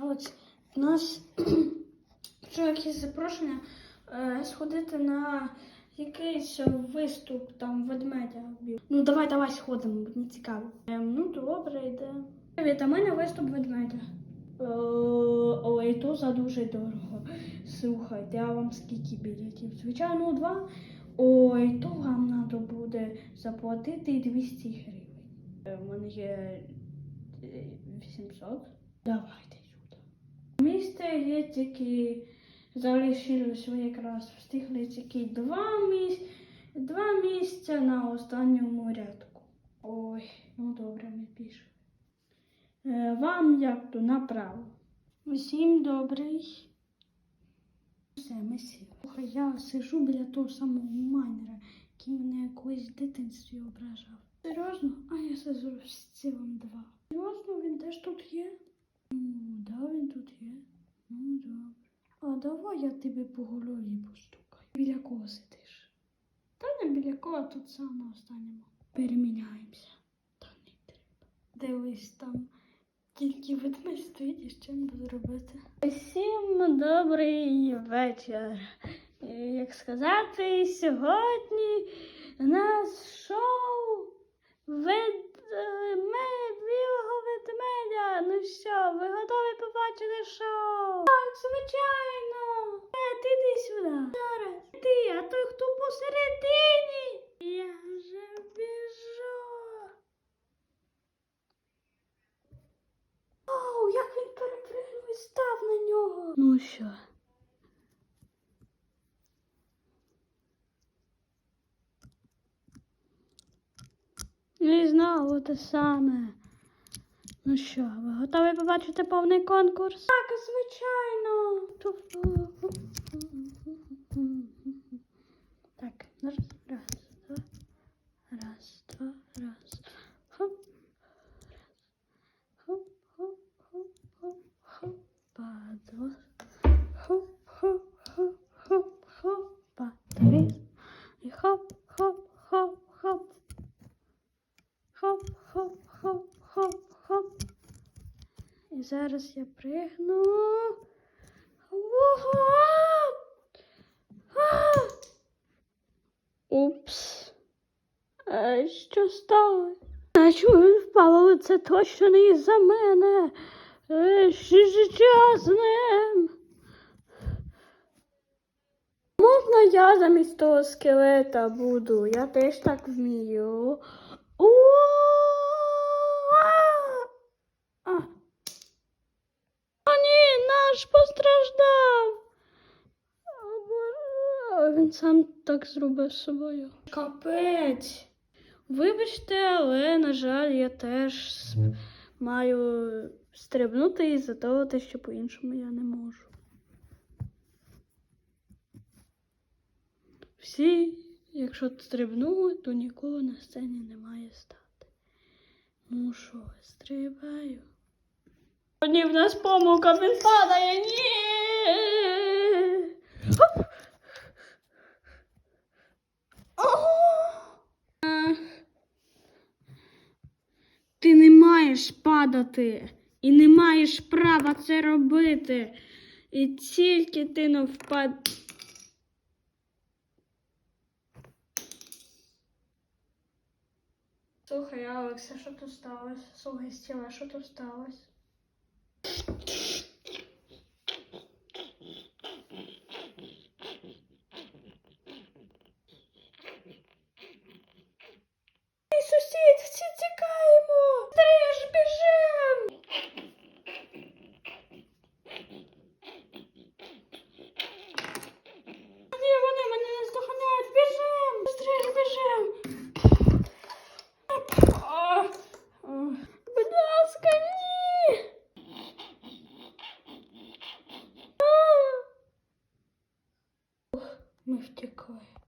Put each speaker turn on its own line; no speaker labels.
А от у нас що якесь запрошення е, сходити на якийсь виступ там ведмедя. Ну давай, давай сходимо, мені цікаво. Ем, ну добре, йде. Привіт, а ми на виступ ведмедя. Е, Ой, то за дуже дорого. Слухайте, а вам скільки білетів? Звичайно, два. Ой, то вам треба буде заплатити 200 гривень. Е, У мене є е, 800. Давайте сюди. Місце є тільки залишилось якраз встигли тільки два місця, два місця на останньому рядку. Ой, ну добре, ми пішли. Е, вам як то направо. Усім добрий. Все, ми сіли. Я сижу біля того самого майнера, який мене колись в дитинстві ображав. Серйозно? А я сижу з цілим два. Серйозно, він теж тут є? Ну, да, він тут є. Ну, добре. А давай я тебе по голові постукаю. Біля кого сидиш? Та не біля кого, тут сам на останньому. Переміняємося. Та не треба. Дивись там. Тільки ведмедь стоїть і що буду робити. Всім добрий вечір. Як сказати, сьогодні нас шоу ведме, білого ведмедя. Ну що, ви готові побачити шоу? Так, звичайно. Зараз. Ти, а той, хто посередині. Я вже біжу. Оу, як він перепригнув і став на нього. Ну що? Ну і знову те саме. Ну що, ви готові побачити повний конкурс? Так, звичайно. Так, раз, раз, два, раз, два, раз. Хоп. Хоп, хоп, хоп, хоп, хопа, два. Хоп, хоп, хоп, хоп, хопа, три. І хоп, хоп, хоп, хоп. Хоп, хоп, хоп, хоп, хоп. І зараз я пригну. Ого! А! Упс. А що сталося? Чому він впав? Але це точно не із-за мене. Е, Що ж з ним? Можна я замість того скелета буду? Я теж так вмію. О! Ні, наш постраждав. Він сам так зробив з собою. Капець. Вибачте, але, на жаль, я теж маю стрибнути із-за що по-іншому я не можу. Всі, якщо стрибнули, то нікого на сцені не має стати. Ну що, стрибаю. О, ні, в нас помилка, він падає, ні. Хоп. О! Е, Ти не маєш падати і не маєш права це робити. І тільки ти не впад. Слухай, Алексе, що тут сталося? Слухай, Стіла, що тут сталося?